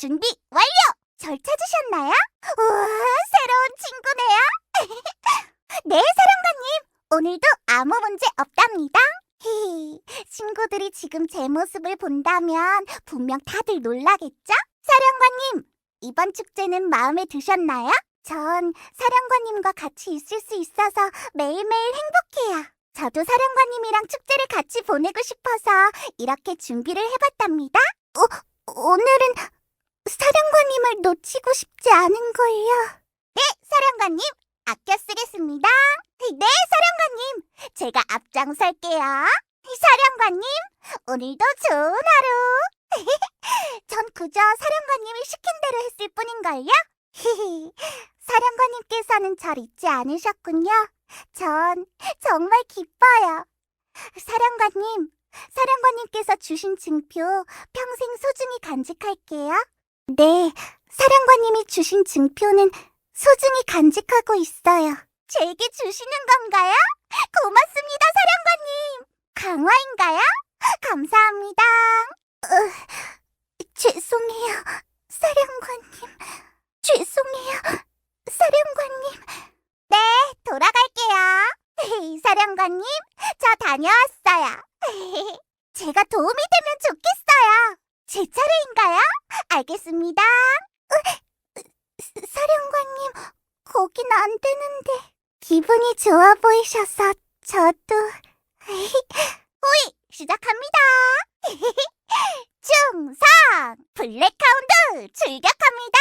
준비 완료! 절 찾으셨나요? 우와, 새로운 친구네요. 네, 사령관님. 오늘도 아무 문제 없답니다. 히히, 친구들이 지금 제 모습을 본다면 분명 다들 놀라겠죠? 사령관님, 이번 축제는 마음에 드셨나요? 전 사령관님과 같이 있을 수 있어서 매일매일 행복해요. 저도 사령관님이랑 축제를 같이 보내고 싶어서 이렇게 준비를 해봤답니다. 어, 오늘은 놓치고 싶지 않은걸요. 네, 사령관님. 아껴 쓰겠습니다. 네, 사령관님. 제가 앞장설게요. 사령관님, 오늘도 좋은 하루. 전 그저 사령관님이 시킨 대로 했을 뿐인걸요. 사령관님께서는 절 잊지 않으셨군요. 전 정말 기뻐요. 사령관님, 사령관님께서 주신 증표 평생 소중히 간직할게요. 네, 사령관님이 주신 증표는 소중히 간직하고 있어요. 제게 주시는 건가요? 고맙습니다, 사령관님. 강화인가요? 감사합니다. 으, 죄송해요, 사령관님. 죄송해요, 사령관님. 네, 돌아갈게요. 사령관님, 저 다녀왔어요. 제가 도움이 되면 좋겠어요. 제 차례인가요? 알겠습니다. 으, 사- 사령관님, 거긴 안 되는데. 기분이 좋아 보이셔서 저도. 호이, 시작합니다. 충성! 블랙카운트 출격합니다.